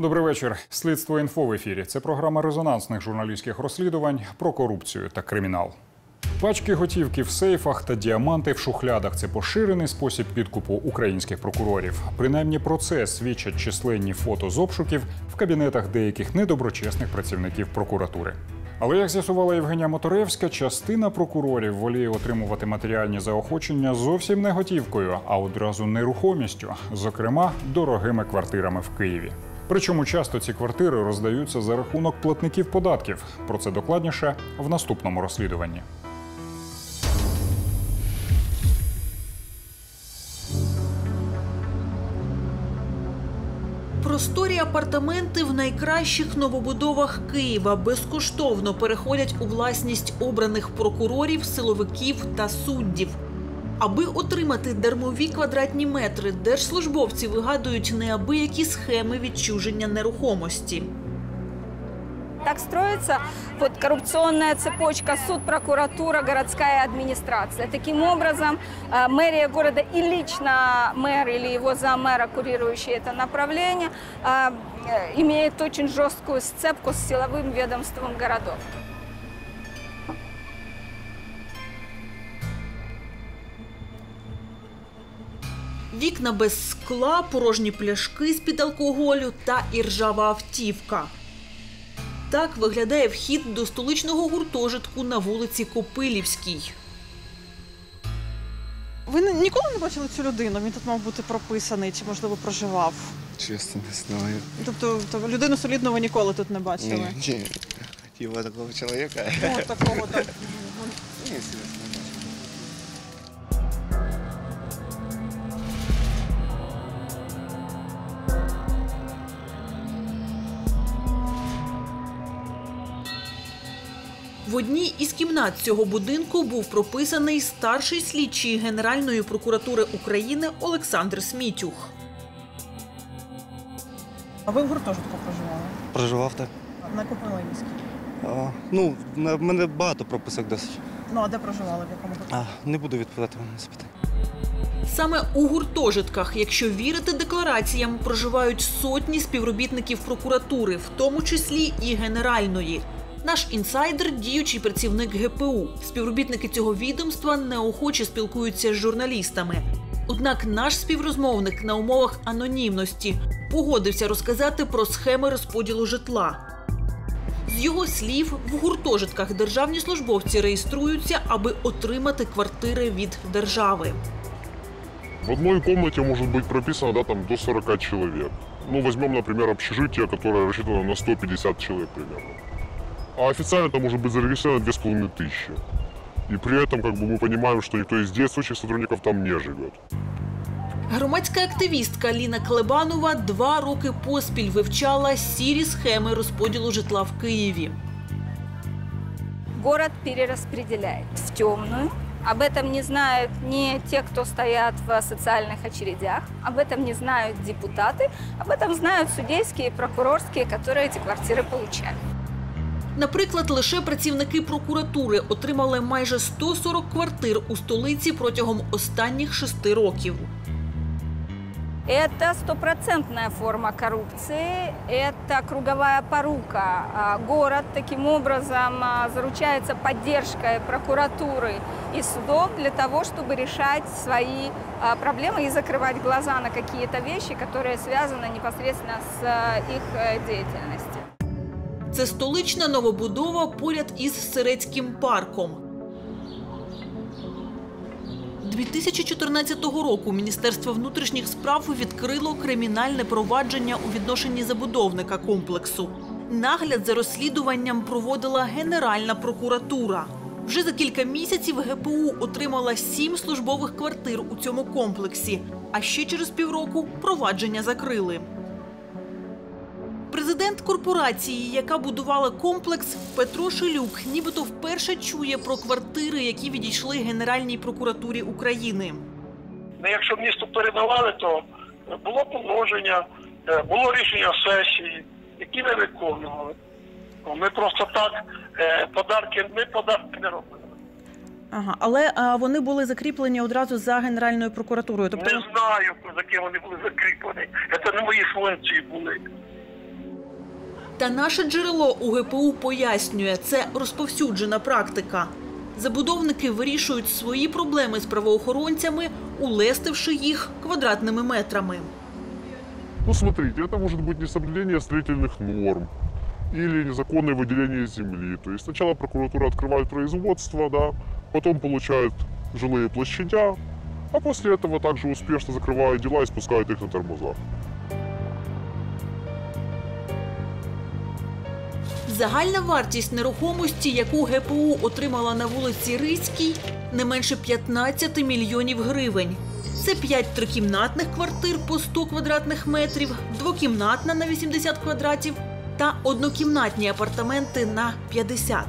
Добрий вечір. Слідство інфо в ефірі. Це програма резонансних журналістських розслідувань про корупцію та кримінал. Пачки готівки в сейфах та діаманти в шухлядах це поширений спосіб підкупу українських прокурорів. Принаймні про це свідчать численні фото з обшуків в кабінетах деяких недоброчесних працівників прокуратури. Але як з'ясувала Євгенія Моторевська, частина прокурорів воліє отримувати матеріальні заохочення зовсім не готівкою, а одразу нерухомістю, зокрема дорогими квартирами в Києві. Причому часто ці квартири роздаються за рахунок платників податків. Про це докладніше в наступному розслідуванні. Просторі апартаменти в найкращих новобудовах Києва безкоштовно переходять у власність обраних прокурорів, силовиків та суддів. Аби отримати дармові квадратні метри, держслужбовці вигадують неабиякі схеми відчуження нерухомості. Так строится вот коррупционная цепочка суд, прокуратура, городская администрация. Таким образом, э, мэрия города и лично мэр или его замэра, курирующий это направление, э, э, имеет очень жесткую сцепку с силовым ведомством городов. Вікна без скла, порожні пляшки з-під алкоголю та іржава автівка. Так виглядає вхід до столичного гуртожитку на вулиці Копилівській. Ви ніколи не бачили цю людину? Він тут мав бути прописаний чи, можливо, проживав. Честно, не знаю. Тобто, то людину солідну ви ніколи тут не бачили. Не, не. Его такого человека. Ну, от такого там. Неизвестно. Одній із кімнат цього будинку був прописаний старший слідчий Генеральної прокуратури України Олександр Смітюх. А ви в гуртожитку проживали? Проживав так. На Копилинській. А, ну, в мене багато прописок досить. Ну, а де проживали? В якому гуртожитку? А, не буду відповідати вам на запитання. Саме у гуртожитках, якщо вірити деклараціям, проживають сотні співробітників прокуратури, в тому числі і генеральної. Наш інсайдер діючий працівник ГПУ. Співробітники цього відомства неохоче спілкуються з журналістами. Однак наш співрозмовник на умовах анонімності погодився розказати про схеми розподілу житла. З його слів, в гуртожитках державні службовці реєструються, аби отримати квартири від держави. В одной комнате может быть прописано да, там, до 40 человек. Ну, возьмем, например, общежитие, которое рассчитано на 150 человек примерно. А официально там может быть зарегистрировано 2500. И при этом как бы, мы понимаем, что никто из действующих сотрудников там не живет. Громадська активістка Ліна Клебанова два роки поспіль вивчала сірі схеми розподілу житла в Києві. Город перераспределяет в темную. Об этом не знают ни те, кто стоят в социальных очередях, об этом не знают депутаты, об этом знают судейские и прокурорские, которые эти квартиры получают. Наприклад, лише працівники прокуратури отримали майже 140 квартир у столиці протягом останніх шести років. Это стопроцентная форма коррупции, это круговая порука. А, Город таким образом а, заручается поддержкой прокуратуры и судов для того, чтобы решать свои а, проблемы и закрывать глаза на какие-то вещи, которые связаны непосредственно с а, их э, деятельностью. Це столична новобудова поряд із Сирецьким парком. 2014 року Міністерство внутрішніх справ відкрило кримінальне провадження у відношенні забудовника комплексу. Нагляд за розслідуванням проводила Генеральна прокуратура. Вже за кілька місяців ГПУ отримала сім службових квартир у цьому комплексі, а ще через півроку провадження закрили. Президент корпорації, яка будувала комплекс, Петро Шилюк, нібито вперше чує про квартири, які відійшли Генеральній прокуратурі України. Ну, якщо місто передавали, то було положення, е, було рішення сесії, які ми виконували. Ну, Ми просто так е, подарки, ми подарки не робили. Ага, але а, вони були закріплені одразу за Генеральною прокуратурою. Тобто, Не знаю, за ким вони були закріплені. Це не мої функції були. Та наше джерело у ГПУ пояснює, це розповсюджена практика. Забудовники вирішують свої проблеми з правоохоронцями, улестивши їх квадратними метрами. Ну, смотрите, это может быть несоблюдение строительных норм или незаконное выделение земли. То есть сначала прокуратура открывает производство, да, потом получает жилые площадя, а после этого также успешно закрывает дела и спускает их на тормозах. Загальна вартість нерухомості, яку ГПУ отримала на вулиці Рицькій, не менше 15 мільйонів гривень. Це 5 трикімнатних квартир по 100 квадратних метрів, двокімнатна на 80 квадратів та однокімнатні апартаменти на 50.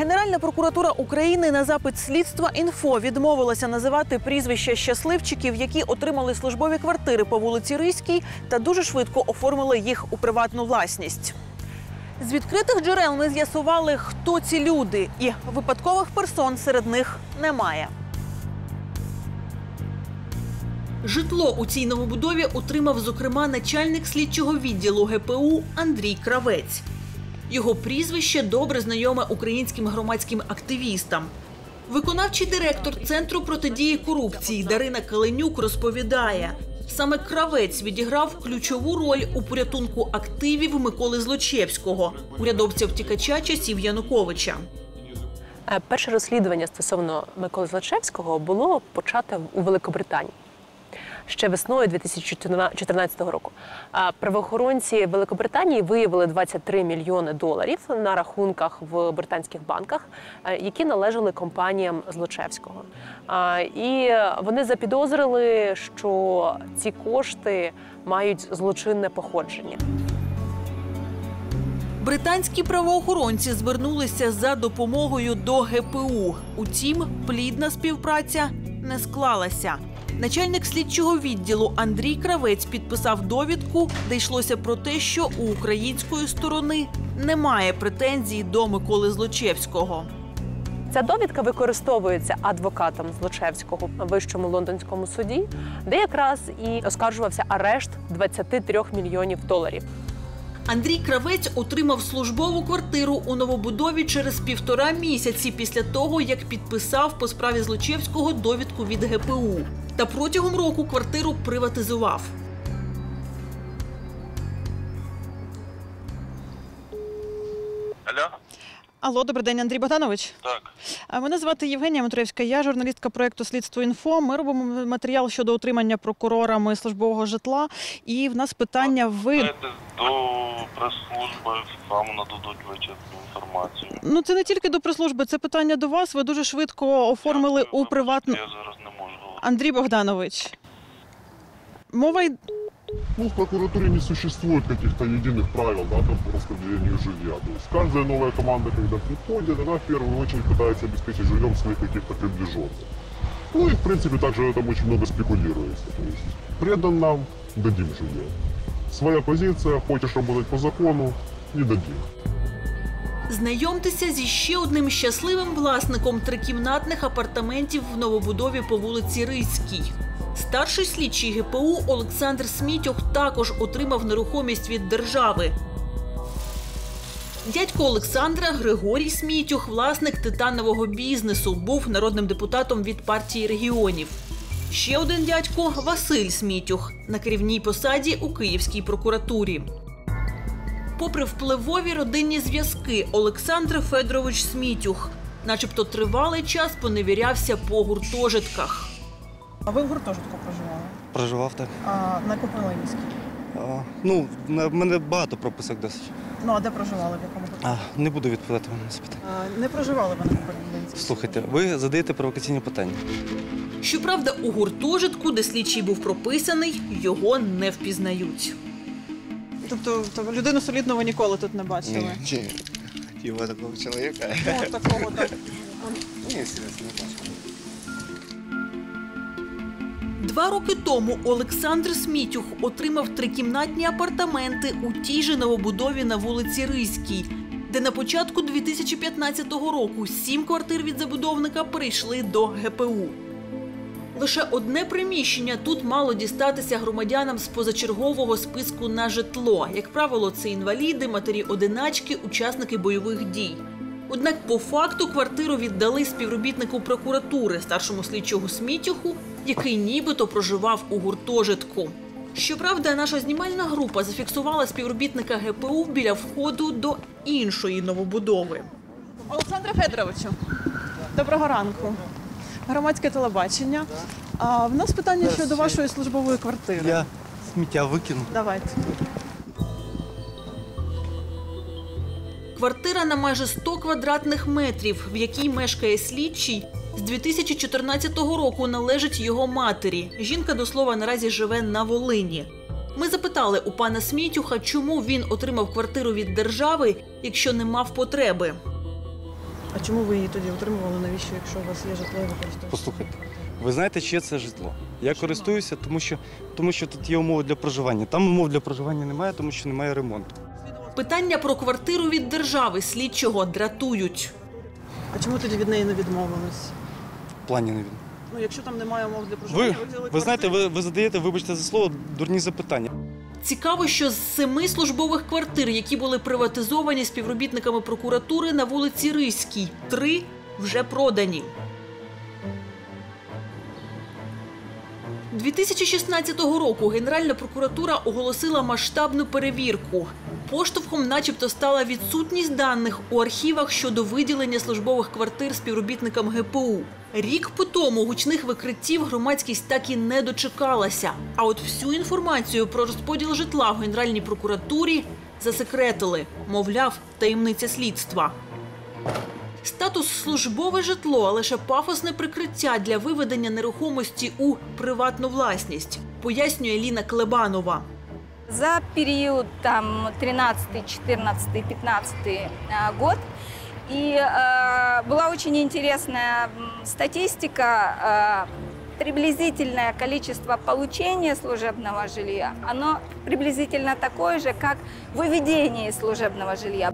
Генеральна прокуратура України на запит слідства інфо відмовилася називати прізвища щасливчиків, які отримали службові квартири по вулиці Ризькій та дуже швидко оформили їх у приватну власність. З відкритих джерел ми з'ясували, хто ці люди, і випадкових персон серед них немає. Житло у цій новобудові отримав, зокрема, начальник слідчого відділу ГПУ Андрій Кравець. Його прізвище добре знайоме українським громадським активістам. Виконавчий директор Центру протидії корупції Дарина Каленюк розповідає, саме кравець відіграв ключову роль у порятунку активів Миколи Злочевського, урядовця втікача часів Януковича. Е, Перше розслідування стосовно Миколи Злочевського було почате у Великобританії. Ще весною 2014 року правоохоронці Великобританії виявили 23 мільйони доларів на рахунках в британських банках, е, які належали компаніям Злочевського. І вони запідозрили, що ці кошти мають злочинне походження. Британські правоохоронці звернулися за допомогою до ГПУ. Утім, плідна співпраця не склалася. Начальник слідчого відділу Андрій Кравець підписав довідку, де йшлося про те, що у української сторони немає претензій до Миколи Злочевського. Ця довідка використовується адвокатом Злочевського в вищому лондонському суді, де якраз і оскаржувався арешт 23 мільйонів доларів. Андрій Кравець отримав службову квартиру у новобудові через півтора місяці після того, як підписав по справі Злочевського довідку від ГПУ. Та протягом року квартиру приватизував. Алло? Алло, добрий день, Андрій Богданович. Так. А Мене звати Євгенія Матуревська. Я журналістка проєкту Слідство інфо. Ми робимо матеріал щодо отримання прокурорами службового житла. І в нас питання ви. До прес-служби вам нададуть вичерпну інформацію. Ну це не тільки до прес-служби, це питання до вас. Ви дуже швидко оформили у приватну. Я зараз не можу. Андрій Богданович. Мова й- Ну, в прокуратуре не существует каких-то единых правил да, там, по распределению жилья. То есть каждая новая команда, когда приходит, она в первую очередь пытается обеспечить жильем своих каких-то приближенных. Ну и, в принципе, также там очень много спекулируется. То есть предан нам, дадим жилье. Своя позиция, хочешь работать по закону, не дадим. Знайомтеся зі ще одним щасливим власником трикімнатних апартаментів в новобудові по вулиці Ризькій. Старший слідчий ГПУ Олександр Смітьох також отримав нерухомість від держави. Дядько Олександра Григорій Смітюх, власник титанового бізнесу, був народним депутатом від партії регіонів. Ще один дядько Василь Смітюх на керівній посаді у Київській прокуратурі. Попри впливові родинні зв'язки, Олександр Федорович Смітюх, начебто тривалий час поневірявся по гуртожитках. А ви в гуртожитку проживали? Проживав так. А на Копилинській? А, ну, на- в мене багато прописок досить. Ну а де проживали? В якому А, не буду відповідати вам на запитання. Не проживали ви на Копилинській? Слухайте, ви задаєте провокаційні питання. Щоправда, у гуртожитку, де слідчий був прописаний, його не впізнають. Тобто то людину солідну ви ніколи тут не бачили? Ні, його такого чоловіка. Ну, такого так. Ні, серйозно, не бачив. Два роки тому Олександр Смітюх отримав трикімнатні апартаменти у тій же новобудові на вулиці Ризькій, де на початку 2015 року сім квартир від забудовника перейшли до ГПУ. Лише одне приміщення тут мало дістатися громадянам з позачергового списку на житло. Як правило, це інваліди, матері-одиначки, учасники бойових дій. Однак по факту квартиру віддали співробітнику прокуратури, старшому слідчого Смітюху, який нібито проживав у гуртожитку. Щоправда, наша знімальна група зафіксувала співробітника ГПУ біля входу до іншої новобудови. Олександре Федоровичу, доброго ранку. Громадське телебачення. А в нас питання щодо вашої службової квартири. Я сміття викину. Давайте. Квартира на майже 100 квадратних метрів, в якій мешкає слідчий, з 2014 року належить його матері. Жінка, до слова, наразі живе на Волині. Ми запитали у пана Смітюха, чому він отримав квартиру від держави, якщо не мав потреби. А чому ви її тоді отримували? Навіщо, якщо у вас є житло і? Послухайте, ви знаєте, чиє це житло? Я користуюся, тому що, тому що тут є умови для проживання. Там умов для проживання немає, тому що немає ремонту. Питання про квартиру від держави слідчого дратують. А чому тоді від неї не відмовились? В плані не він. Ну, якщо там немає умов для проживання, Ви, взяли ви знаєте, ви, ви задаєте, вибачте за слово, дурні запитання. Цікаво, що з семи службових квартир, які були приватизовані співробітниками прокуратури на вулиці Ризькій, три вже продані. 2016 року Генеральна прокуратура оголосила масштабну перевірку. Поштовхом, начебто, стала відсутність даних у архівах щодо виділення службових квартир співробітникам ГПУ. Рік по тому гучних викриттів громадськість так і не дочекалася. А от всю інформацію про розподіл житла в Генеральній прокуратурі засекретили, мовляв, таємниця слідства. Статус службове житло лише пафосне прикриття для виведення нерухомості у приватну власність, пояснює Ліна Клебанова. За период там 13, 14, 15 э, год и э, была очень интересная м, статистика. э, приблизительное количество получения служебного жилья, оно приблизительно такое же, как выведение из служебного жилья.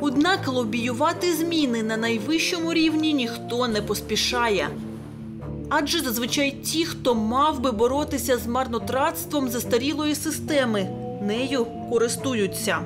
Однак лобіювати зміни на найвищому рівні ніхто не поспішає. Адже зазвичай ті, хто мав би боротися з марнотратством застарілої системи, нею користуються.